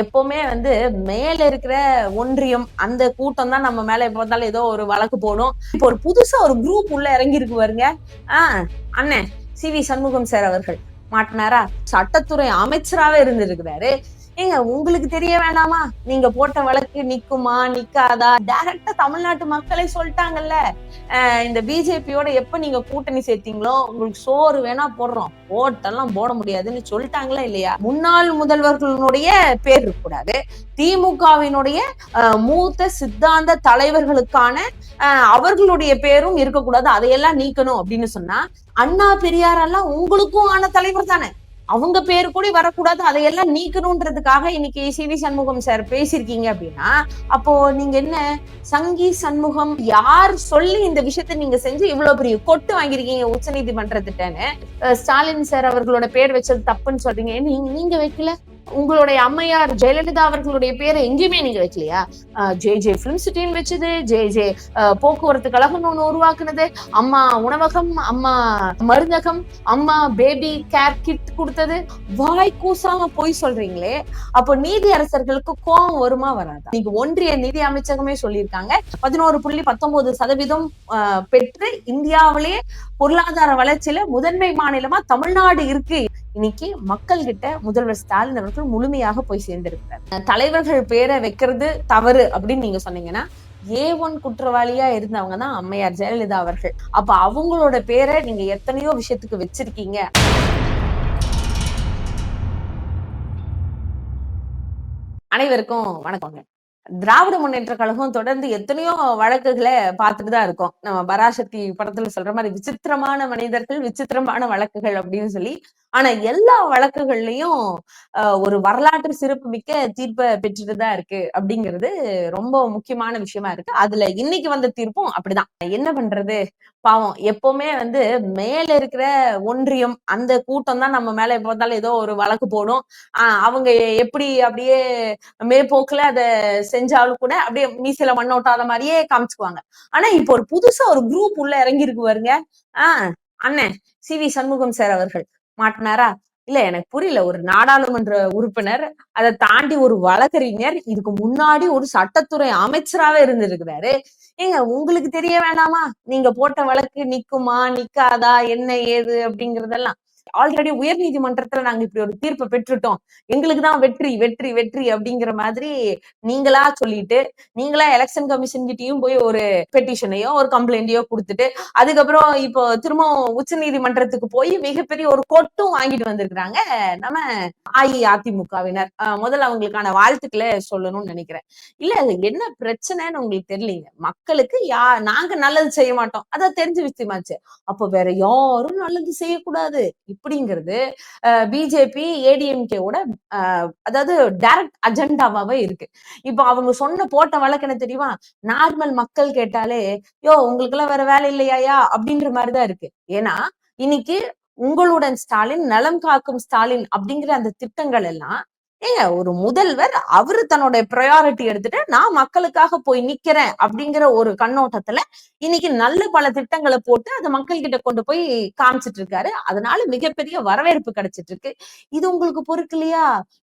எப்பவுமே வந்து மேல இருக்கிற ஒன்றியம் அந்த கூட்டம் தான் நம்ம மேல எப்ப பார்த்தாலும் ஏதோ ஒரு வழக்கு போடும். இப்போ ஒரு புதுசா ஒரு குரூப் உள்ள இறங்கியிருக்கு பாருங்க. ஆஹ் அண்ணன் சி வி சண்முகம் சார் அவர்கள் மாட்டினாரா? சட்டத்துறை அமைச்சராவே இருந்திருக்கிறாரு. ஏங்க உங்களுக்கு தெரிய வேணாமா? நீங்க போட்ட வழக்கு நிக்குமா நிக்காதா? டைரக்டா தமிழ்நாட்டு மக்களே சொல்லிட்டாங்கல்ல. இந்த பிஜேபியோட எப்ப நீங்க கூட்டணி சேர்த்தீங்களோ உங்களுக்கு சோறு வேணா போடுறோம். ஓட்டெல்லாம் போட முடியாதுன்னு சொல்லிட்டாங்களா இல்லையா? முன்னாள் முதல்வர்களுடைய பேர் இருக்கக்கூடாது. திமுகவினுடைய மூத்த சித்தாந்த தலைவர்களுக்கான அவர்களுடைய பேரும் இருக்கக்கூடாது. அதையெல்லாம் நீக்கணும் அப்படின்னு சொன்னா அண்ணா பெரியாரெல்லாம் உங்களுக்கும் ஆன தலைவர் தானே. அவங்க பேர் கூட வரக்கூடாது. அதையெல்லாம் நீக்கணும்ன்றதுக்காக இன்னைக்கு சி. வி. சண்முகம் சார் பேசியிருக்கீங்க அப்படின்னா அப்போ நீங்க என்ன சங்கி சண்முகம் யார் சொல்லி இந்த விஷயத்த நீங்க செஞ்சு இவ்வளவு பெரிய கொட்டு வாங்கிருக்கீங்க உச்ச நீதிமன்றத்திட்டன்னு ஸ்டாலின் சார் அவர்களோட பேர் வச்சது தப்புன்னு சொல்றீங்க. நீங்க வைக்கல? உங்களுடைய அம்மையார் ஜெயலலிதா அவர்களுடைய பேரை எங்கேயுமே நீங்க வைக்கலையா? ஜே ஜே பிலிம் சிட்டின்னு வச்சது ஜே ஜே போக்குவரத்து கழகம் ஒண்ணு உருவாக்குனது அம்மா உணவகம் அம்மா மருந்தகம் அம்மா பேபி கேர் கிட் கொடுத்தது. வாய் கூசாம போய் சொல்றீங்களே அப்போ நீதி அரசர்களுக்கு கோபம் வருமா வராதா? நீங்க ஒன்றிய நிதி அமைச்சகமே சொல்லியிருக்காங்க பதினோரு புள்ளி பத்தொன்பது சதவீதம் பெற்று இந்தியாவிலேயே பொருளாதார வளர்ச்சியில முதன்மை மாநிலமா தமிழ்நாடு இருக்கு. இன்னைக்கு மக்கள் கிட்ட முதல்வர் ஸ்டாலின் அவர்கள் முழுமையாக போய் சேர்ந்திருக்கிறார். தலைவர்கள் பேரை வைக்கிறது தவறு அப்படின்னு நீங்க சொன்னீங்கன்னா ஏ ஒன் குற்றவாளியா இருந்தவங்க தான் அம்மையார் ஜெயலலிதா அவர்கள். அப்ப அவங்களோட பேரை நீங்க எத்தனையோ விஷயத்துக்கு வச்சிருக்கீங்க? அனைவருக்கும் வணக்கங்க. திராவிட முன்னேற்ற கழகம் தொடர்ந்து எத்தனையோ வழக்குகளை பார்த்துட்டு தான் இருக்கோம். நம்ம பராசக்தி படத்துல சொல்ற மாதிரி விசித்திரமான மனிதர்கள் விசித்திரமான வழக்குகள் அப்படின்னு சொல்லி ஆனா எல்லா வழக்குகள்லயும் ஒரு வரலாற்று சிறப்பு மிக்க தீர்ப்பை பெற்றுட்டு தான் இருக்கு அப்படிங்கிறது ரொம்ப முக்கியமான விஷயமா இருக்கு. அதுல இன்னைக்கு வந்த தீர்ப்பும் அப்படிதான். என்ன பண்றது? பாவம் எப்பவுமே வந்து மேல இருக்கிற ஒன்றியம் அந்த கூட்டம் தான் நம்ம மேல எப்ப பார்த்தாலும் ஏதோ ஒரு வழக்கு போடும். ஆஹ் அவங்க எப்படி அப்படியே மேற்போக்குல அதை செஞ்சாலும் கூட அப்படியே மீசில மண்ணோட்டாத மாதிரியே காமிச்சுக்குவாங்க. ஆனா இப்போ ஒரு புதுசா ஒரு குரூப் உள்ள இறங்கி இருக்கு பாருங்க. ஆஹ் அண்ணன் சி வி சண்முகம் சார் அவர்கள். மாட்டினாரா? இல்ல எனக்கு புரியல. ஒரு நாடாளுமன்ற உறுப்பினர் அதை தாண்டி ஒரு வழக்கறிஞர் இதுக்கு முன்னாடி ஒரு சட்டத்துறை அமைச்சராவே இருந்திருக்கிறாரு. ஏங்க உங்களுக்கு தெரிய வேணாமா? நீங்க போட்ட வழக்கு நிக்குமா நிக்காதா? என்ன ஏது? அப்படிங்கறதெல்லாம். ஆல்ரெடி உயர் நீதிமன்றத்துல நாங்க இப்படி ஒரு தீர்ப்பை பெற்றுட்டோம். எங்களுக்கு தான் வெற்றி வெற்றி வெற்றி அப்படிங்கிற மாதிரி நீங்களா சொல்லிட்டு நீங்களா எலெக்ஷன் கமிஷன் கிட்டயும் போய் ஒரு பெட்டிஷனையோ ஒரு கம்ப்ளைண்டையோ கொடுத்துட்டு அதுக்கப்புறம் இப்போ திரும்ப உச்ச நீதிமன்றத்துக்கு போய் மிகப்பெரிய ஒரு கொட்டும் வாங்கிட்டு வந்திருக்கிறாங்க நம்ம அஇஅதிமுகவினர். முதல்ல அவங்களுக்கான வாழ்த்துக்களை சொல்லணும்னு நினைக்கிறேன். இல்ல என்ன பிரச்சனைன்னு உங்களுக்கு தெரியலீங்க. மக்களுக்கு யா நாங்க நல்லது செய்ய மாட்டோம். அதான் தெரிஞ்ச விஷயமாச்சு அப்போ வேற யாரும் நல்லது செய்யக்கூடாது. இப்படிங்கிறது பிஜேபி ஏடிஎம்கேவோட அதாவது டைரக்ட் அஜெண்டாவாவே இருக்கு. இப்போ அவங்க சொன்ன போட்ட வழக்கு என்ன தெரியுமா? நார்மல் மக்கள் கேட்டாலே யோ உங்களுக்கு எல்லாம் வேற வேலை இல்லையாயா அப்படின்ற மாதிரிதான் இருக்கு. ஏன்னா இன்னைக்கு உங்களுடன் ஸ்டாலின் நலம் காக்கும் ஸ்டாலின் அப்படிங்கிற அந்த திட்டங்கள் எல்லாம் ஏங்க ஒரு முதல்வர் அவரு தன்னுடைய ப்ரையாரிட்டி எடுத்துட்டு நான் மக்களுக்காக போய் நிக்கிறேன் அப்படிங்கிற ஒரு கண்ணோட்டத்துல இன்னைக்கு நல்ல பல திட்டங்களை போட்டு அதை மக்கள் கிட்ட கொண்டு போய் காமிச்சிட்டு இருக்காரு அதனால மிகப்பெரிய வரவேற்பு கிடைச்சிட்டு இருக்கு இது உங்களுக்கு பொறுக்கலையா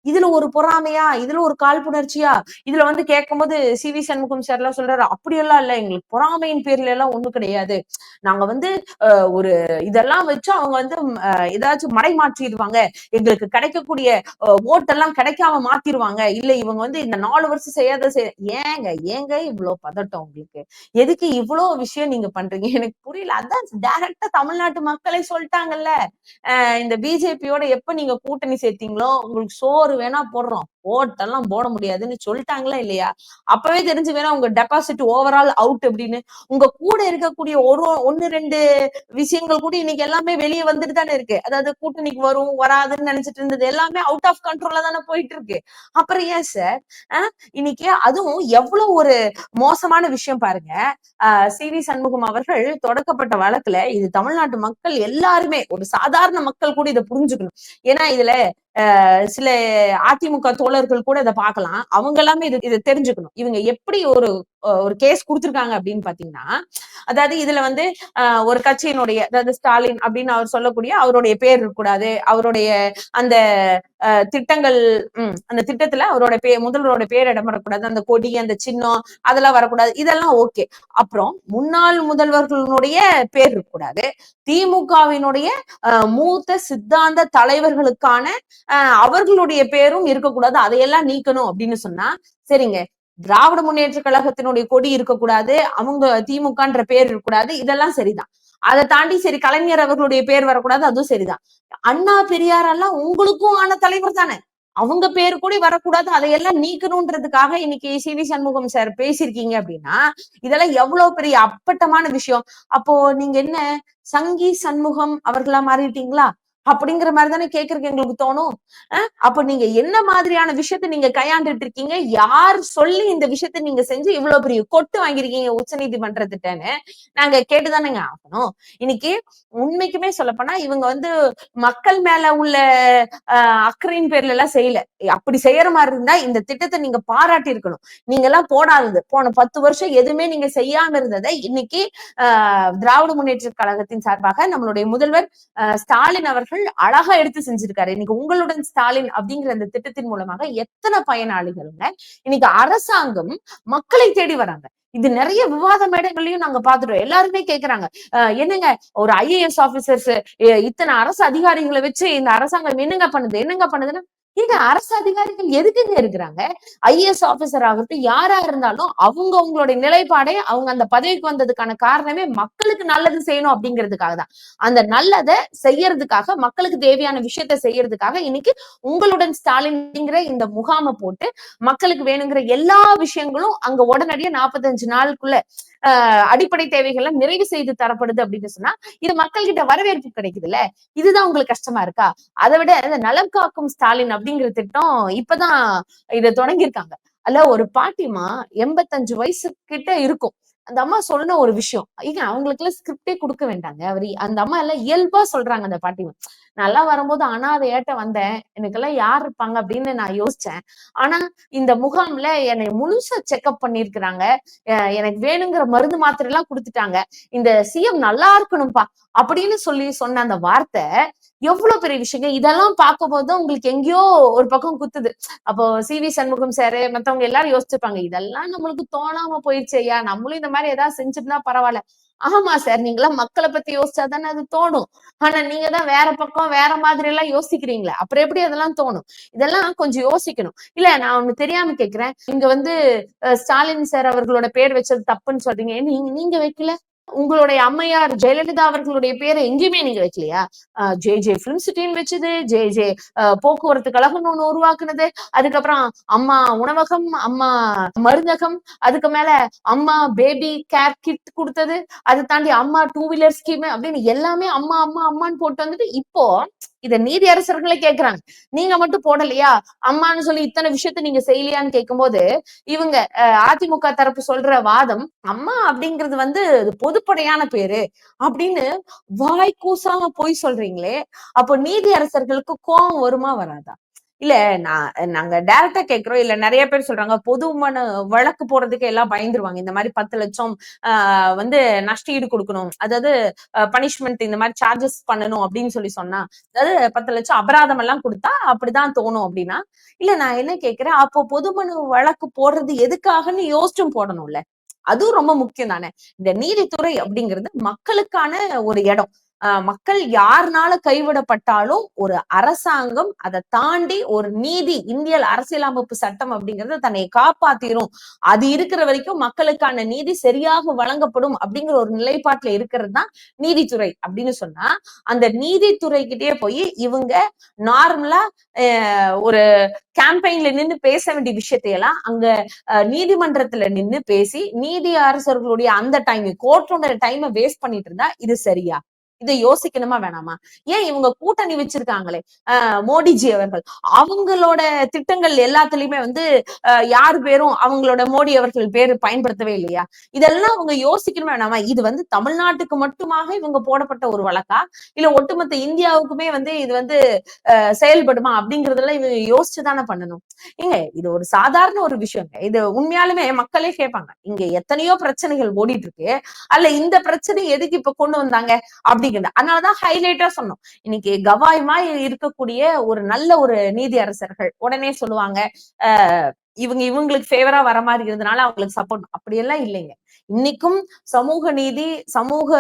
இதுல ஒரு பொறாமையா? இதுல ஒரு காழ்ப்புணர்ச்சியா? இதுல வந்து கேட்கும் போது சி வி சண்முகம் சார் எல்லாம் சொல்றாரு அப்படியெல்லாம் இல்ல எங்களுக்கு பொறாமையின் பேர்ல எல்லாம் ஒண்ணு கிடையாது. நாங்க வந்து ஒரு இதெல்லாம் வச்சு அவங்க வந்து ஏதாச்சும் மறை மாற்றிடுவாங்க. எங்களுக்கு கிடைக்கக்கூடிய ஓட்டெல்லாம் கிடைக்காம மாத்திருவாங்க இல்ல இவங்க வந்து இந்த நாலு வருஷம் செய்யாத ஏங்க ஏங்க இவ்வளவு பதட்டம் உங்களுக்கு? எதுக்கு இவ்வளவு விஷயம் நீங்க பண்றீங்க. எனக்கு புரியல. அதான் டைரக்டா தமிழ்நாட்டு மக்களை சொல்லிட்டாங்கல்ல. இந்த பிஜேபியோட எப்ப நீங்க கூட்டணி சேர்த்தீங்களோ உங்களுக்கு சோறு வேணா போடுறோம். ஓட்டெல்லாம் போட முடியாதுன்னு சொல்லிட்டாங்களா இல்லையா? அப்பவே தெரிஞ்சு வேணா உங்க டெபாசிட் ஓவரால் அவுட் அப்படின்னு உங்க கூட இருக்கக்கூடிய ஒரு ஒன்னு ரெண்டு விஷயங்கள் கூட இன்னைக்கு எல்லாமே வெளியே வந்துட்டு தானே இருக்கு. அதாவது கூட்டணிக்கு வரும் வராதுன்னு நினைச்சிட்டு இருந்தது எல்லாமே அவுட் ஆஃப் கண்ட்ரோல்ல தானே போயிட்டு இருக்கு. அப்புறம் ஏன் சார்? இன்னைக்கு அதுவும் எவ்வளவு ஒரு மோசமான விஷயம் பாருங்க. சி. வி. சண்முகம் அவர்கள் தொடக்கப்பட்ட வழக்குல இது தமிழ்நாட்டு மக்கள் எல்லாருமே ஒரு சாதாரண மக்கள் கூட இதை புரிஞ்சுக்கணும். ஏன்னா இதுல சில அதிமுக தோழர்கள் கூட இதை பார்க்கலாம். அவங்க எல்லாமே இது இதை தெரிஞ்சுக்கணும். இவங்க எப்படி ஒரு ஒரு கேஸ் கொடுத்துருக்காங்க அப்படின்னு பாத்தீங்கன்னா அதாவது இதுல வந்து ஆஹ் ஒரு கட்சியினுடைய அதாவது ஸ்டாலின் அப்படின்னு அவர் சொல்லக்கூடிய அவருடைய பேர் இருக்கக்கூடாது. அவருடைய அந்த திட்டங்கள் உம் அந்த திட்டத்துல அவரோட பே முதல்வரோட பேர் இடம் வரக்கூடாது அந்த கொடி அந்த சின்னம் அதெல்லாம் வரக்கூடாது. இதெல்லாம் ஓகே. அப்புறம் முன்னாள் முதல்வர்களுடைய பேர் இருக்கக்கூடாது. திமுகவினுடைய மூத்த சித்தாந்த தலைவர்களுக்கான அவர்களுடைய பேரும் இருக்கக்கூடாது. அதையெல்லாம் நீக்கணும் அப்படின்னு சொன்னா சரிங்க. திராவிட முன்னேற்ற கழகத்தினுடைய கொடி இருக்கக்கூடாது அவங்க திமுகன்ற பேர் இருக்கக்கூடாது இதெல்லாம் சரிதான். அதை தாண்டி சரி கலைஞர் அவர்களுடைய பேர் வரக்கூடாது அதுவும் சரிதான். அண்ணா பெரியார் எல்லாம் உங்களுக்கும் ஆன தலைவர் தானே. அவங்க பேர் கூட வரக்கூடாது. அதையெல்லாம் நீக்கணும்ன்றதுக்காக இன்னைக்கு சி வி சண்முகம் சார் பேசியிருக்கீங்க அப்படின்னா இதெல்லாம் எவ்வளவு பெரிய அப்பட்டமான விஷயம். அப்போ நீங்க என்ன சங்கி சண்முகம் அவர்களா மாறிட்டீங்களா? அப்படிங்கிற மாதிரி தானே கேக்குறதுக்கு எங்களுக்கு தோணும். அப்ப நீங்க என்ன மாதிரியான விஷயத்த நீங்க கையாண்டுட்டு இருக்கீங்க? யார் சொல்லி இந்த விஷயத்த நீங்க செஞ்சு இவ்வளவு பெரிய கொட்டு வாங்கிருக்கீங்க உச்ச நீதிமன்றத்திட்டன்னு நாங்க கேட்டுதானேங்க ஆகணும். இன்னைக்கு உண்மைக்குமே சொல்லப்போனா இவங்க வந்து மக்கள் மேல உள்ள அக்கறையின் பேர்ல எல்லாம் செய்யல. அப்படி செய்யற மாதிரி இருந்தா இந்த திட்டத்தை நீங்க பாராட்டி இருக்கணும். நீங்க எல்லாம் போடாதது. போன பத்து வருஷம் எதுவுமே நீங்க செய்யாம இருந்ததை இன்னைக்கு ஆஹ் திராவிட முன்னேற்ற கழகத்தின் சார்பாக நம்மளுடைய முதல்வர் ஸ்டாலின் அவர்கள் அழகா எடுத்து செஞ்சிருக்காரு. இன்னைக்கு உங்களுடன் ஸ்டாலின் அப்படிங்கிற அந்த திட்டத்தின் மூலமாக எத்தனை பயனாளிகளுங்க இன்னைக்கு அரசாங்கம் மக்களை தேடி வராங்க. இது நிறைய விவாத மேடைகளையும் நாங்க பாத்துட்டோம் எல்லாருமே கேக்குறாங்க. என்னங்க ஒரு ஐஏஎஸ் ஆபீசர்ஸ் இத்தனை அரசு அதிகாரிகளை வச்சு இந்த அரசாங்கம் என்னங்க பண்ணுது? என்னங்க பண்ணுதுன்னா ஏங்க அரசு அதிகாரிகள் எதுக்குங்க இருக்கிறாங்க? ஐஏஎஸ் ஆபீசர் ஆகட்டும் யாரா இருந்தாலும் அவங்க அவங்களுடைய நிலைப்பாடே அவங்க அந்த பதவிக்கு வந்ததுக்கான காரணமே மக்களுக்கு நல்லது செய்யணும் அப்படிங்கிறதுக்காக தான். அந்த நல்லதை செய்யறதுக்காக மக்களுக்கு தேவையான விஷயத்த செய்யறதுக்காக இன்னைக்கு உங்களுடன் ஸ்டாலின்ங்கிற இந்த முகாமை போட்டு மக்களுக்கு வேணுங்கிற எல்லா விஷயங்களும் அங்க உடனடியா நாற்பத்தஞ்சு நாளுக்குள்ள அடிப்படை தேவைகள்லாம் நிறைவு செய்து தரப்படுது அப்படின்னு சொன்னா இது மக்கள் கிட்ட வரவேற்பு கிடைக்குதுல்ல? இதுதான் உங்களுக்கு கஷ்டமா இருக்கா? அதை விட இந்த நலம் காக்கும் ஸ்டாலின் அப்படிங்கிற திட்டம் இப்பதான் இதை தொடங்கியிருக்காங்க. அல்ல ஒரு பாட்டிமா எண்பத்தஞ்சு வயசு கிட்ட இருக்கும். அந்த அம்மா சொன்ன ஒரு விஷயம். ஏங்க அவங்களுக்கு எல்லாம் ஸ்கிரிப்டே கொடுக்க வேண்டாங்க. அவர் அந்த அம்மா எல்லாம் இயல்பா சொல்றாங்க அந்த பாட்டி. நல்லா வரும்போது ஏட்ட வந்தேன். எனக்கெல்லாம் யார் இருப்பாங்க அப்படின்னு நான் யோசிச்சேன். ஆனா இந்த முகாம்ல என்னை முழுசா செக்அப் பண்ணிருக்கிறாங்க எனக்கு வேணுங்கிற மருந்து மாத்திரை எல்லாம் கொடுத்துட்டாங்க. இந்த சிஎம் நல்லா இருக்கணும்ப்பா அப்படின்னு சொல்லி சொன்ன அந்த வார்த்தை எவ்வளவு பெரிய விஷயங்க இதெல்லாம் பார்க்கும் போது உங்களுக்கு எங்கேயோ ஒரு பக்கம் குத்துது. அப்போ சி வி சண்முகம் சாரு மத்தவங்க எல்லாரும் யோசிச்சிருப்பாங்க இதெல்லாம் நம்மளுக்கு தோணாம போயிடுச்சு ஐயா. நம்மளும் இந்த மாதிரி ஏதாவது செஞ்சிருந்தா பரவாயில்ல. ஆமா சார் நீங்களாம் மக்களை பத்தி யோசிச்சா தானே அது தோணும். ஆனா நீங்க தான் வேற பக்கம் வேற மாதிரி எல்லாம் யோசிக்கிறீங்களே. அப்புறம் எப்படி அதெல்லாம் தோணும்? இதெல்லாம் கொஞ்சம் யோசிக்கணும். இல்ல நான் ஒண்ணு தெரியாம கேக்குறேன். இங்க வந்து ஸ்டாலின் சார் அவர்களோட பேர் வச்சது தப்புன்னு சொல்றீங்க. நீங்க நீங்க வைக்கல? உங்களுடைய அம்மையார் ஜெயலலிதா அவர்களுடைய பேரை எங்கேயுமே நீங்க வைக்கலையா? ஜே ஜே பிலிம் சிட்டின்னு வச்சது ஜே ஜே போக்குவரத்து கழகம் ஒண்ணு உருவாக்குனது அதுக்கப்புறம் அம்மா உணவகம் அம்மா மருந்தகம் அதுக்கு மேல அம்மா பேபி கேர் கிட் கொடுத்தது அதை தாண்டி அம்மா டூ வீலர் ஸ்கீம் அப்படின்னு எல்லாமே அம்மா அம்மா அம்மான்னு போட்டு வந்துட்டு இப்போ இத நீதி அரசர்களே கேக்குறாங்க. நீங்க மட்டும் போடலையா? அம்மான்னு சொல்லி இத்தனை விஷயத்த நீங்க செய்யலையான்னு கேட்கும்போது இவங்க அதிமுக தரப்பு சொல்ற வாதம் அம்மா அப்படிங்கிறது வந்து பொதுப்படையான பேரு அப்படின்னு வாய் கூசாம போய் சொல்றீங்களே அப்போ நீதி அரசர்களுக்கு கோபம் வருமா வராதா? இல்ல நான் நாங்க டைரக்டா கேக்குறோம். இல்ல நிறைய பேர் சொல்றாங்க பொது மனு வழக்கு போறதுக்கு எல்லாம் பயந்துருவாங்க. இந்த மாதிரி பத்து லட்சம் ஆஹ் வந்து நஷ்டஈடு கொடுக்கணும். அதாவது பனிஷ்மெண்ட் இந்த மாதிரி சார்ஜஸ் பண்ணணும் அப்படின்னு சொல்லி சொன்னா அதாவது பத்து லட்சம் அபராதம் எல்லாம் கொடுத்தா அப்படிதான் தோணும் அப்படின்னா இல்ல நான் என்ன கேக்குறேன் அப்போ பொது மனு வழக்கு போடுறது எதுக்காகன்னு யோசிச்சும் போடணும்ல. அதுவும் ரொம்ப முக்கியம் தானே. இந்த நீதித்துறை அப்படிங்கிறது மக்களுக்கான ஒரு இடம். மக்கள் யாருனால கைவிடப்பட்டாலும் ஒரு அரசாங்கம் அதை தாண்டி ஒரு நீதி இந்திய அரசியலமைப்பு சட்டம் அப்படிங்கறத தன்னை காப்பாத்திரும். அது இருக்கிற வரைக்கும் மக்களுக்கான நீதி சரியாக வழங்கப்படும் அப்படிங்கிற ஒரு நிலைப்பாட்டுல இருக்கிறது தான் நீதித்துறை அப்படின்னு சொன்னா அந்த நீதித்துறை கிட்டே போய் இவங்க நார்மலா ஒரு கேம்பெயின்ல நின்று பேச வேண்டிய விஷயத்தையெல்லாம் அங்க நீதிமன்றத்துல நின்று பேசி நீதி அரசர்களுடைய அந்த டைம் கோர்ட்டோட டைமை வேஸ்ட் பண்ணிட்டு இருந்தா இது சரியா? இதை யோசிக்கணுமா வேணாமா? ஏன் இவங்க கூட்டணி வச்சிருக்காங்களே? மோடிஜி அவர்கள். அவங்களோட திட்டங்கள் எல்லாத்துலயுமே வந்து யார் பேரும் அவங்களோட மோடி அவர்கள் பேர் பயன்படுத்தவே இல்லையா? இதெல்லாம் அவங்க யோசிக்கணுமா வேணாமா? இது வந்து தமிழ்நாட்டுக்கு மட்டுமாக இவங்க போடப்பட்ட ஒரு வழக்கா? இல்ல ஒட்டுமொத்த இந்தியாவுக்குமே வந்து இது வந்து செயல்படுமா? அப்படிங்கறதெல்லாம் இவங்க யோசிச்சுதானே பண்ணணும். இங்க இது ஒரு சாதாரண ஒரு விஷயங்க. இது உண்மையாலுமே மக்களே கேட்பாங்க இங்க எத்தனையோ பிரச்சனைகள் ஓடிட்டு இருக்கு. அல்ல இந்த பிரச்சனை எதுக்கு இப்ப கொண்டு வந்தாங்க? அப்படி அப்படிங்கிறது அதனாலதான் ஹைலைட்டா சொன்னோம். இன்னைக்கு கவாயமா இருக்கக்கூடிய ஒரு நல்ல ஒரு நீதி அரசர்கள் உடனே சொல்லுவாங்க இவங்க இவங்களுக்கு ஃபேவரா வர மாதிரி இருந்தனால அவங்களுக்கு சப்போர்ட் அப்படியெல்லாம் இல்லைங்க. இன்னைக்கும் சமூக நீதி சமூக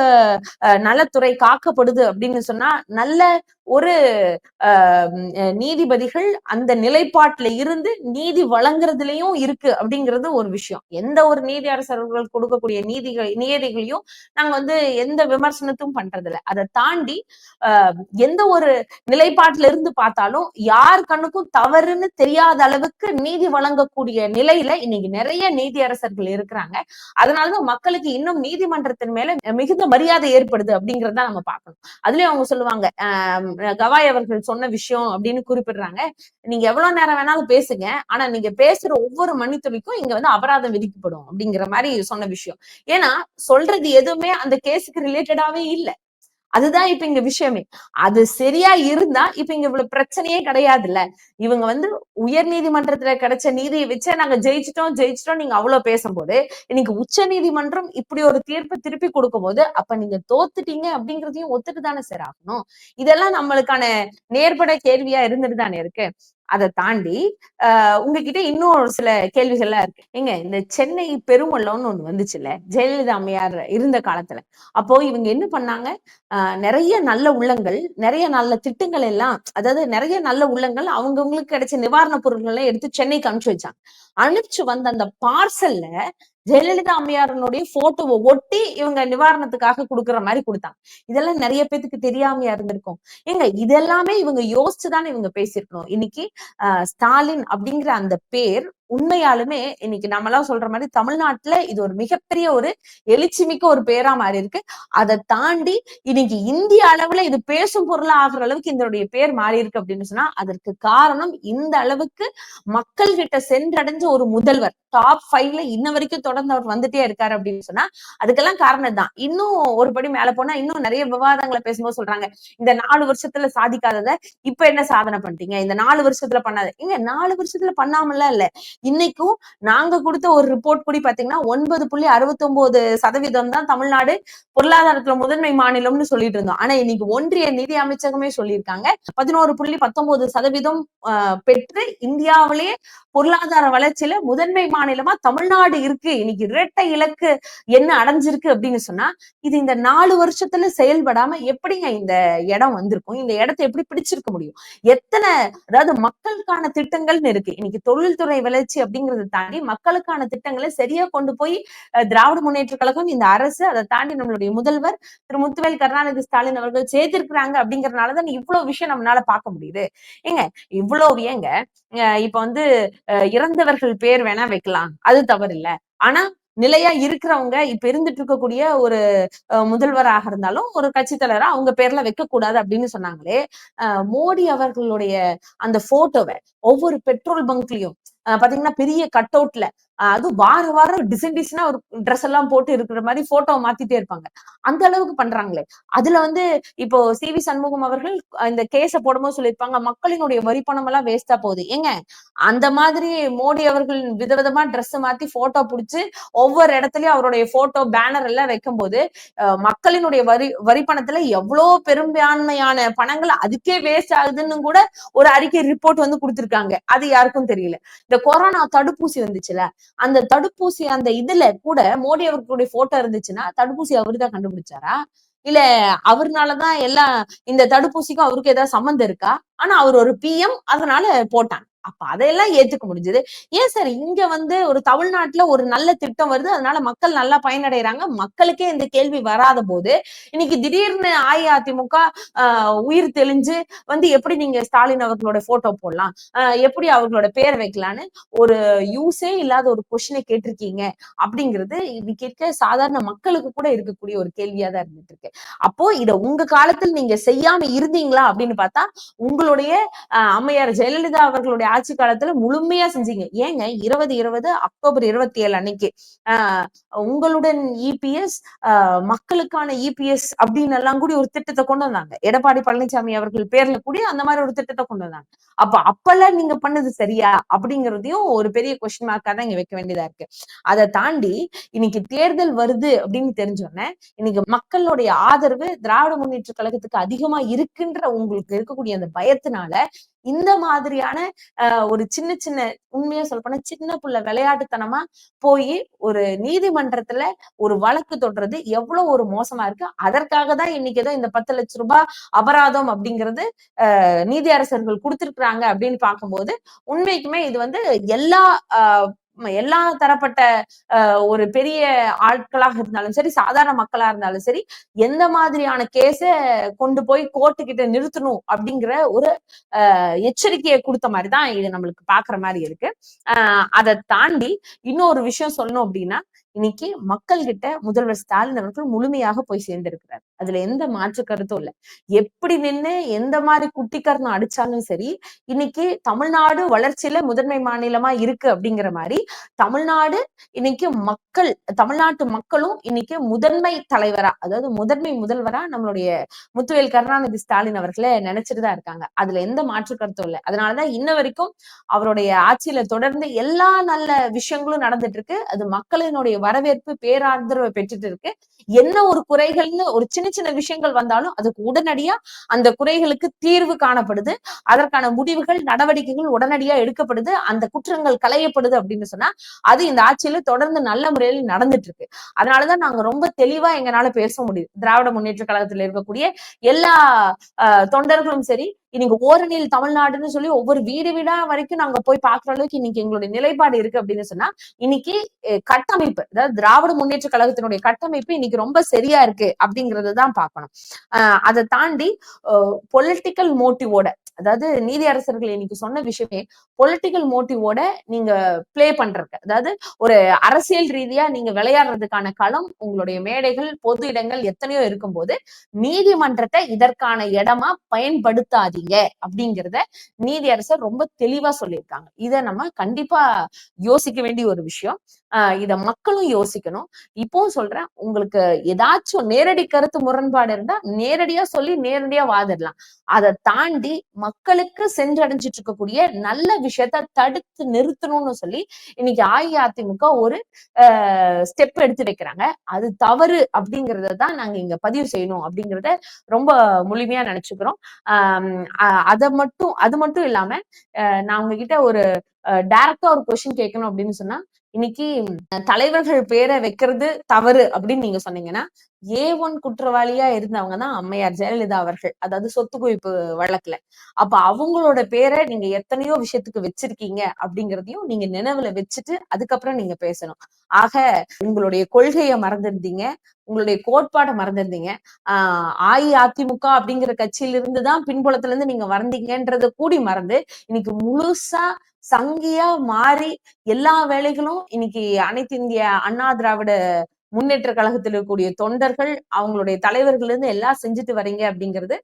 நலத்துறை காக்கப்படுது அப்படின்னு சொன்னா நல்ல ஒரு நீதிபதிகள் அந்த நிலைப்பாட்டுல இருந்து நீதி வழங்குறதுலயும் இருக்கு அப்படிங்கிறது ஒரு விஷயம். எந்த ஒரு நீதி அரசர்கள் கொடுக்கக்கூடிய நீதிகள் நியதிகளையும் நாங்க வந்து எந்த விமர்சனத்தும் பண்றது அதை தாண்டி எந்த ஒரு நிலைப்பாட்டுல இருந்து பார்த்தாலும் யார் கண்ணுக்கும் தவறுன்னு தெரியாத அளவுக்கு நீதி வழங்க இருக்கக்கூடிய நிலையில இன்னைக்கு நிறைய நீதி அரசர்கள் இருக்கிறாங்க. அதனாலதான் மக்களுக்கு இன்னும் நீதிமன்றத்தின் மேல மிகுந்த மரியாதை ஏற்படுது அப்படிங்கறத நம்ம பார்க்கணும். அதுலயும் அவங்க சொல்லுவாங்க கவாய் அவர்கள் சொன்ன விஷயம் அப்படின்னு குறிப்பிடுறாங்க. நீங்க எவ்வளவு நேரம் வேணாலும் பேசுங்க. ஆனா நீங்க பேசுற ஒவ்வொரு மணித்துளிக்கும் இங்க வந்து அபராதம் விதிக்கப்படும் அப்படிங்கிற மாதிரி சொன்ன விஷயம். ஏன்னா சொல்றது எதுவுமே அந்த கேஸுக்கு ரிலேட்டடாவே இல்லை. அதுதான் இப்ப இங்க விஷயமே. அது சரியா இருந்தா இப்ப இங்க இவ்வளவு பிரச்சனையே கிடையாதுல்ல. இவங்க வந்து உயர் நீதிமன்றத்துல கிடைச்ச நீதியை வச்சே நாங்க ஜெயிச்சிட்டோம் ஜெயிச்சிட்டோம் நீங்க அவ்வளவு பேசும்போது இன்னைக்கு உச்ச நீதிமன்றம் இப்படி ஒரு தீர்ப்பு திருப்பி கொடுக்கும் போது அப்ப நீங்க தோத்துட்டீங்க அப்படிங்கறதையும் ஒத்துட்டு தானே சார் ஆகணும்? இதெல்லாம் நம்மளுக்கான நேர்பட கேள்வியா இருந்துட்டு தானே இருக்கு. அதை தாண்டி ஆஹ் உங்ககிட்ட இன்னும் ஒரு சில கேள்விகள்லாம் இருக்கு. ஏங்க இந்த சென்னை பெருமள்ளம்னு ஒண்ணு வந்துச்சுல்ல ஜெயலலிதா அம்மையார் இருந்த காலத்துல. அப்போ இவங்க என்ன பண்ணாங்க? ஆஹ் நிறைய நல்ல உள்ளங்கள் நிறைய நல்ல திட்டங்கள் எல்லாம் அதாவது நிறைய நல்ல உள்ளங்கள் அவங்கவுங்களுக்கு கிடைச்ச நிவாரண பொருட்களை எடுத்து சென்னைக்கு அனுப்பிச்சு வச்சாங்க. அனுப்பிச்சு வந்த அந்த பார்சல்ல ஜெயலலிதா அம்மையாரனுடைய போட்டோவை ஒட்டி இவங்க நிவாரணத்துக்காக கொடுக்குற மாதிரி கொடுத்தாங்க. இதெல்லாம் நிறைய பேத்துக்கு தெரியாமையா இருந்திருக்கும். ஏங்க இதெல்லாமே இவங்க யோசிச்சுதானே இவங்க பேசியிருக்கணும். இன்னைக்கு ஸ்டாலின் அப்படிங்கிற அந்த பேர் உண்மையாலுமே இன்னைக்கு நம்மளாம் சொல்ற மாதிரி தமிழ்நாட்டுல இது ஒரு மிகப்பெரிய ஒரு எழுச்சிமிக்க ஒரு பேரா மாறி இருக்கு. அதை தாண்டி இன்னைக்கு இந்திய அளவுல இது பேசும் பொருளா ஆகுற அளவுக்கு இதனுடைய பேர் மாறி இருக்கு அப்படின்னு சொன்னா அதற்கு காரணம் இந்த அளவுக்கு மக்கள் கிட்ட சென்றடைஞ்ச ஒரு முதல்வர் டாப் ஃபைவ்ல இன்ன வரைக்கும் தொடர்ந்து அவர் வந்துட்டே இருக்காரு அப்படின்னு சொன்னா அதுக்கெல்லாம் காரணம் தான் இன்னும் ஒரு படி மேல போனா இன்னும் நிறைய விவாதங்களை பேசும்போது சொல்றாங்க இந்த நாலு வருஷத்துல சாதிக்காதத இப்ப என்ன சாதனை பண்ணிட்டீங்க? இந்த நாலு வருஷத்துல பண்ணாத இங்க நாலு வருஷத்துல பண்ணாமல இல்ல. இன்னைக்கும் நாங்க கொடுத்த ஒரு ரிப்போர்ட் கூடி பாத்தீங்கன்னா ஒன்பது புள்ளி அறுபத்தி ஒன்பது சதவீதம் தான் தமிழ்நாடு பொருளாதாரத்துல முதன்மை மாநிலம்னு சொல்லிட்டு இருந்தோம். ஆனா இன்னைக்கு ஒன்றிய நிதி அமைச்சகமே சொல்லியிருக்காங்க. பதினோரு புள்ளி பத்தொன்பது சதவீதம் பெற்று இந்தியாவிலேயே பொருளாதார வளர்ச்சியில முதன்மை மாநிலமா தமிழ்நாடு இருக்கு. இன்னைக்கு இரட்டை இலக்கு என்ன அடைஞ்சிருக்கு அப்படின்னு சொன்னா இது இந்த நாலு வருஷத்துல செயல்படாம எப்படிங்க இந்த இடம் வந்திருக்கும்? இந்த இடத்தை எப்படி பிடிச்சிருக்க முடியும்? எத்தனை அதாவது மக்களுக்கான திட்டங்கள்னு இருக்கு. இன்னைக்கு தொழில்துறை வளர்ச்சி அப்படிங்கறத தாண்டி மக்களுக்கான திட்டங்களை சரியா கொண்டு போய் திராவிட முன்னேற்ற கழகம் இந்த அரசு அதை தாண்டி நம்மளுடைய முதல்வர் திரு முத்துவேல் கருணாநிதி ஸ்டாலின் அவர்கள் சேர்த்திருக்கிறாங்க அப்படிங்கறதுனாலதான் இவ்வளவு விஷயம் நம்மளால பார்க்க முடியுது. ஏங்க இவ்வளவு ஏங்க இப்ப வந்து இறந்தவர்கள் பேர் வேணா வைக்கலாம். அது தவறு இல்ல ஆனா நிலையா இருக்கிறவங்க இப்ப இருந்துட்டு இருக்கக்கூடிய ஒரு முதல்வராக இருந்தாலும் ஒரு கட்சி தலைவரா அவங்க பேர்ல வைக்க கூடாது அப்படின்னு சொன்னாங்களே மோடி அவர்களுடைய அந்த போட்டோவை ஒவ்வொரு பெட்ரோல் பங்க்லயும் பாத்தீங்கன்னா பெரிய கட் அவுட்ல அது வார வாரம் டிசைன் டிசைனா ஒரு ட்ரெஸ் எல்லாம் போட்டு இருக்கிற மாதிரி போட்டோ மாத்திட்டே இருப்பாங்க. அந்த அளவுக்கு பண்றாங்களே. அதுல வந்து இப்போ சி வி சண்முகம் அவர்கள் இந்த கேஸ போடும்போது சொல்லியிருப்பாங்க மக்களினுடைய வரி பணம் எல்லாம் வேஸ்டா போகுது. ஏங்க அந்த மாதிரி மோடி அவர்கள் விதவிதமா ட்ரெஸ் மாத்தி போட்டோ புடிச்சு ஒவ்வொரு இடத்துலயும் அவருடைய போட்டோ பேனர் எல்லாம் வைக்கும் போது மக்களினுடைய வரி வரி பணத்துல எவ்வளவு பெரும்பான்மையான பணங்கள் அதுக்கே வேஸ்ட் ஆகுதுன்னு கூட ஒரு அறிக்கை ரிப்போர்ட் வந்து கொடுத்திருக்காங்க. அது யாருக்கும் தெரியல. இந்த கொரோனா தடுப்பூசி வந்துச்சுல அந்த தடுப்பூசி அந்த இதுல கூட மோடி அவர்களுடைய போட்டோ இருந்துச்சுன்னா தடுப்பூசி அவரு தான் கண்டுபிடிச்சாரா? இல்ல அவர்னாலதான் எல்லாம் இந்த தடுப்பூசிக்கும் அவருக்கு ஏதாவது சம்மந்தம் இருக்கா? ஆனா அவர் ஒரு பிஎம் அதனால போட்டாங்க. அப்ப அதையெல்லாம் ஏத்துக்க முடிஞ்சது. ஏன் சார்? இங்க வந்து ஒரு தமிழ்நாட்டுல ஒரு நல்ல திட்டம் வருது. அதனால மக்கள் நல்லா பயனடைறாங்க. மக்களுக்கே இந்த கேள்வி வராத போது இன்னைக்கு திடீர்னு அஇஅதிமுக ஆஹ், உயிர் தெளிஞ்சு வந்து எப்படி நீங்க ஸ்டாலின் அவர்களோட போட்டோ போடலாம்? எப்படி அவர்களோட பேர் வைக்கலான்னு ஒரு யூஸே இல்லாத ஒரு கொஸ்டினை கேட்டிருக்கீங்க. அப்படிங்கிறது இன்னைக்கு கேட்க சாதாரண மக்களுக்கு கூட இருக்கக்கூடிய ஒரு கேள்வியா தான் இருந்துட்டு இருக்கு அப்போ இத உங்க காலத்தில் நீங்க செய்யாம இருந்தீங்களா அப்படின்னு பார்த்தா உங்களுடைய அம்மையார் ஜெயலலிதா அவர்களுடைய ஆட்சி காலத்துல முழுமையா செஞ்சீங்க. ஏங்க இருபது இருபது அக்டோபர் இருபத்தி ஏழு அன்னைக்கு. ஆஹ், உங்களுடன் இபிஎஸ் மக்களுக்கான இபிஎஸ் அப்படின்னு எல்லாம் கூடி ஒரு திட்டத்தை கொண்டு வந்தாங்க. எடப்பாடி பழனிசாமி அவர்கள் பேர்ல கூடி அந்த மாதிரி ஒரு திட்டத்தை கொண்டு வந்தாங்க. அப்ப அப்பெல்லாம் நீங்க பண்ணது சரியா? அப்படிங்கறதையும் ஒரு பெரிய கொஸ்டின் மார்க்கா தான் இங்க வைக்க வேண்டியதா இருக்கு. அதை தாண்டி இன்னைக்கு தேர்தல் வருது அப்படின்னு தெரிஞ்சோடனே இன்னைக்கு மக்களுடைய ஆதரவு திராவிட முன்னேற்ற கழகத்துக்கு அதிகமா இருக்குன்ற உங்களுக்கு இருக்கக்கூடிய அந்த பயத்தினால இந்த மாதிரியான ஆஹ், ஒரு சின்ன சின்ன உண்மையா சொல்ல போனா சின்ன புள்ள விளையாட்டுத்தனமா போய் ஒரு நீதிமன்றத்துல ஒரு வழக்கு தொடுறது எவ்வளவு ஒரு மோசமா இருக்கு. அதற்காக தான் இன்னைக்கு ஏதோ இந்த பத்து லட்சம் ரூபாய் அபராதம் அப்படிங்கிறது ஆஹ், நீதி அரசர்கள் கொடுத்திருக்கிறாங்க அப்படின்னு பார்க்கும்போது உண்மைக்குமே இது வந்து எல்லா ஆஹ், எல்லா தரப்பட்ட ஆஹ், ஒரு பெரிய ஆட்களாக இருந்தாலும் சரி சாதாரண மக்களா இருந்தாலும் சரி எந்த மாதிரியான கேஸ கொண்டு போய் கோர்ட்டு கிட்ட நிறுத்தணும் அப்படிங்கிற ஒரு ஆஹ், எச்சரிக்கையை கொடுத்த மாதிரி தான் இது நம்மளுக்கு பாக்குற மாதிரி இருக்கு. ஆஹ், அதை தாண்டி இன்னொரு விஷயம் சொல்லணும் அப்படின்னா இன்னைக்கு மக்கள் கிட்ட முதல்வர் ஸ்டாலின் அவர்கள் முழுமையாக போய் சேர்ந்திருக்கிறார். அதுல எந்த மாற்று கருத்தும் இல்ல. எப்படி நின்னு எந்த மாதிரி குட்டிக்கரணம் அடிச்சாலும் சரி இன்னைக்கு தமிழ்நாடு வளர்ச்சியில முதன்மை மாநிலமா இருக்கு அப்படிங்கிற மாதிரி தமிழ்நாடு இன்னைக்கு மக்கள் தமிழ்நாட்டு மக்களும் இன்னைக்கு முதன்மை தலைவரா அதாவது முதன்மை முதல்வரா நம்மளுடைய முத்துவேல் கருணாநிதி ஸ்டாலின் அவர்களை நினைச்சிட்டு தான் இருக்காங்க. அதுல எந்த மாற்று கருத்தும் இல்லை. அதனாலதான் இன்ன வரைக்கும் அவருடைய ஆட்சியில தொடர்ந்து எல்லா நல்ல விஷயங்களும் நடந்துட்டு இருக்கு. அது மக்களினுடைய வரவேற்பு பேராதரவை பெற்றுட்டு இருக்கு. என்ன ஒரு குறைகள்னு ஒரு சின்ன சின்ன விஷயங்கள் வந்தாலும் அதுக்கு உடனடியா அந்த குறைகளுக்கு தீர்வு காணப்படுது. அதற்கான முடிவுகள் நடவடிக்கைகள் உடனடியா எடுக்கப்படுது. அந்த குற்றங்கள் களையப்படுது அப்படின்னு சொன்னா அது இந்த ஆட்சியில தொடர்ந்து நல்ல முறையில் நடந்துட்டு இருக்கு. அதனாலதான் நாங்க ரொம்ப தெளிவா எங்களால பேச முடியுது. திராவிட முன்னேற்ற கழகத்துல இருக்கக்கூடிய எல்லா ஆஹ், தொண்டர்களும் சரி இன்னைக்கு ஓரணியில் தமிழ்நாடுன்னு சொல்லி ஒவ்வொரு வீடு வீடா வரைக்கும் நாங்க போய் பாக்குற அளவுக்கு இன்னைக்கு எங்களுடைய நிலைப்பாடு இருக்கு அப்படின்னு சொன்னா இன்னைக்கு கட்டமைப்பு அதாவது திராவிட முன்னேற்ற கழகத்தினுடைய கட்டமைப்பு இன்னைக்கு ரொம்ப சரியா இருக்கு அப்படிங்கறத தான் பார்க்கணும். ஆஹ் அதை தாண்டி பொலிட்டிக்கல் மோட்டிவோட அதாவது நீதி அரசர்கள் இன்னைக்கு சொன்ன விஷயமே பொலிட்டிக்கல் மோட்டிவோட நீங்க பிளே பண்றது அதாவது ஒரு அரசியல் ரீதியா நீங்க விளையாடுறதுக்கான களம் உங்களுடைய மேடைகள் பொது இடங்கள் எத்தனையோ இருக்கும்போது நீதிமன்றத்தை இதற்கான இடமா பயன்படுத்தாதீங்க அப்படிங்கிறத நீதி அரசர் ரொம்ப தெளிவா சொல்லியிருக்காங்க. இதை நம்ம கண்டிப்பா யோசிக்க வேண்டிய ஒரு விஷயம். ஆஹ் இத மக்களும் யோசிக்கணும். இப்பவும் சொல்றேன் உங்களுக்கு ஏதாச்சும் நேரடி கருத்து முரண்பாடு இருந்தா நேரடியா சொல்லி நேரடியா வாதிடலாம். அதை தாண்டி மக்களுக்கு சென்றடைஞ்சிட்டு இருக்கக்கூடிய நல்ல விஷயத்த தடுத்து நிறுத்தணும்னு சொல்லி இன்னைக்கு அஇஅதிமுக ஒரு ஸ்டெப் எடுத்து வைக்கிறாங்க. அது தவறு அப்படிங்கறத தான் நாங்க இங்க பதிவு செய்யணும் அப்படிங்கறத ரொம்ப முழுமையா நினைச்சுக்கிறோம். ஆஹ் அதை மட்டும் அது மட்டும் இல்லாம நான் உங்ககிட்ட ஒரு டைரக்டா ஒரு கொஸ்டின் கேட்கணும் அப்படின்னு சொன்னா இன்னைக்கு தலைவர்கள் பேரை வைக்கிறது தவறு அப்படின்னு நீங்க சொன்னீங்கன்னா ஏ ஒன் குற்றவாளியா இருந்தவங்க தான் அம்மையார் ஜெயலலிதா அவர்கள் அதாவது சொத்து குவிப்பு வழக்குல. அப்ப அவங்களோட பேரை நீங்க எத்தனையோ விஷயத்துக்கு வச்சிருக்கீங்க அப்படிங்கறதையும் நீங்க நினைவுல வச்சுட்டு அதுக்கப்புறம் நீங்க பேசணும். ஆக உங்களுடைய கொள்கையை மறந்திருந்தீங்க உங்களுடைய கோட்பாடை மறந்திருந்தீங்க ஆஹ் அஇஅதிமுக அப்படிங்கிற கட்சியிலிருந்து தான் பின்புலத்துல இருந்து நீங்க வந்தீங்கன்றத கூடி மறந்து இன்னைக்கு முழுசா சங்கியா மாறி எல்லா வேலைகளும் இன்னைக்கு அனைத்து இந்திய அண்ணா திராவிட முன்னேற்ற கழகத்தில் இருக்கக்கூடிய தொண்டர்கள் அவங்களுடைய தலைவர்கள் இருந்து எல்லாம் செஞ்சுட்டு வரீங்க அப்படிங்கிறது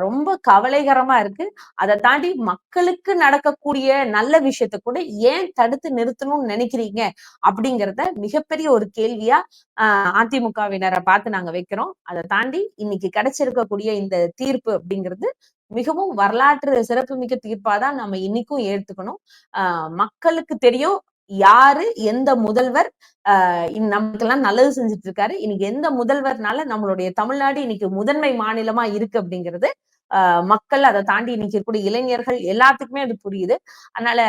ரொம்ப கவலைகரமா இருக்கு. அதை தாண்டி மக்களுக்கு நடக்கக்கூடிய நல்ல விஷயத்த கூட ஏன் தடுத்து நிறுத்தணும்னு நினைக்கிறீங்க அப்படிங்கிறத மிகப்பெரிய ஒரு கேள்வியா ஆஹ் அதிமுகவினரை பார்த்து நாங்க வைக்கிறோம். அதை தாண்டி இன்னைக்கு கிடைச்சிருக்கக்கூடிய இந்த தீர்ப்பு அப்படிங்கிறது மிகவும் வரலாற்று சிறப்புமிக்க தீர்ப்பாதான் நம்ம இன்னைக்கும் ஏத்துக்கணும். ஆஹ் மக்களுக்கு தெரியும் யாரு எந்த முதல்வர் ஆஹ் நமக்கெல்லாம் நல்லது செஞ்சுட்டு இருக்காரு இன்னைக்கு எந்த முதல்வர்னால நம்மளுடைய தமிழ்நாடு இன்னைக்கு முதன்மை மாநிலமா இருக்கு அப்படிங்கிறது ஆஹ் மக்கள் அதை தாண்டி இன்னைக்கு இருக்கக்கூடிய இளைஞர்கள் எல்லாத்துக்குமே அது புரியுது. அதனால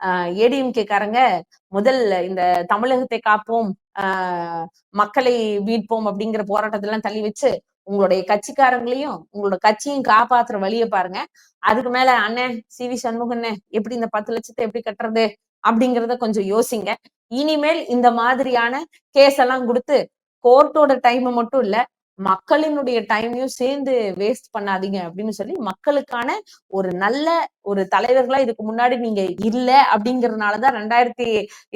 ஆஹ் ஏடிஎம்கே காரங்க முதல் இந்த தமிழகத்தை காப்போம் ஆஹ் மக்களை மீட்போம் அப்படிங்கிற போராட்டத்தெல்லாம் தள்ளி வச்சு உங்களுடைய கட்சிக்காரங்களையும் உங்களோட கட்சியும் காப்பாத்துற வழிய பாருங்க. அதுக்கு மேல அண்ணன் சி. வி. சண்முகண்ணே எப்படி இந்த பத்து லட்சத்தை எப்படி கட்டுறது அப்படிங்கறத கொஞ்சம் யோசிங்க. இனிமேல் இந்த மாதிரியான கேஸ் எல்லாம் கொடுத்து கோர்ட்டோட டைம் மட்டும் இல்ல மக்களினுடைய டைமையும் சேர்ந்து வேஸ்ட் பண்ணாதீங்க அப்படின்னு சொல்லி மக்களுக்கான ஒரு நல்ல ஒரு தலைவர்களா இதுக்கு முன்னாடி நீங்க இல்ல அப்படிங்கறதுனாலதான் ரெண்டாயிரத்தி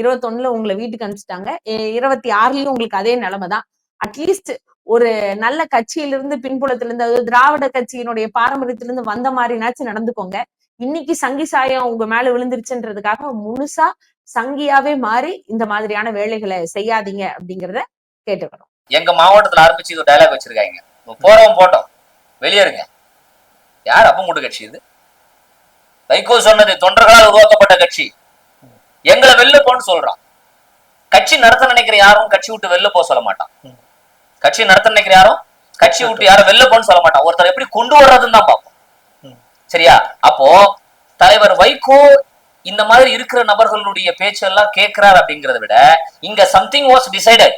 இருபத்தி ஒண்ணுல உங்களை வீட்டுக்கு அனுப்பிச்சிட்டாங்க. இருபத்தி ஆறுலயும் உங்களுக்கு அதே நிலைமை தான். அட்லீஸ்ட் ஒரு நல்ல கட்சியிலிருந்து பின்புலத்திலிருந்து அதாவது திராவிட கட்சியினுடைய பாரம்பரியத்திலிருந்து வந்த மாதிரினாச்சும் நடந்துக்கோங்க. இன்னைக்கு சங்கி சாயம் உங்க மேல விழுந்துருச்சுன்றதுக்காக முழுசா சங்கியாவே மாறி இந்த மாதிரியான வேலைகளை செய்யாதீங்க அப்படிங்கறத கேட்டுக்கணும். எங்க மாவட்டத்துல ஆரம்பிச்சு இது டைலாக் வச்சிருக்காங்க. போறவன் போட்டோம். வெளியேறுங்க யார் அப்ப மூட்டு கட்சி இது? வைகோ சொன்னது தொண்டர்களால் உருவாக்கப்பட்ட கட்சி. எங்களை வெளில போன்னு சொல்றான். கட்சி நடத்த நினைக்கிற யாரும் கட்சி விட்டு வெளில போக சொல்ல மாட்டான். கட்சி நடத்த நினைக்கிற யாரும் கட்சி விட்டு யாரும் வெளில போன்னு சொல்ல மாட்டான். ஒருத்தர் எப்படி கொண்டு வர்றதுன்னு தான் பார்ப்போம். சரியா? அப்போ தலைவர் வைகோ இந்த மாதிரி இருக்கிற நபர்களுடைய பேச்செல்லாம் கேட்கிறார் அப்படிங்கறத விட இங்க சம்திங் வாஸ் டிசைடட்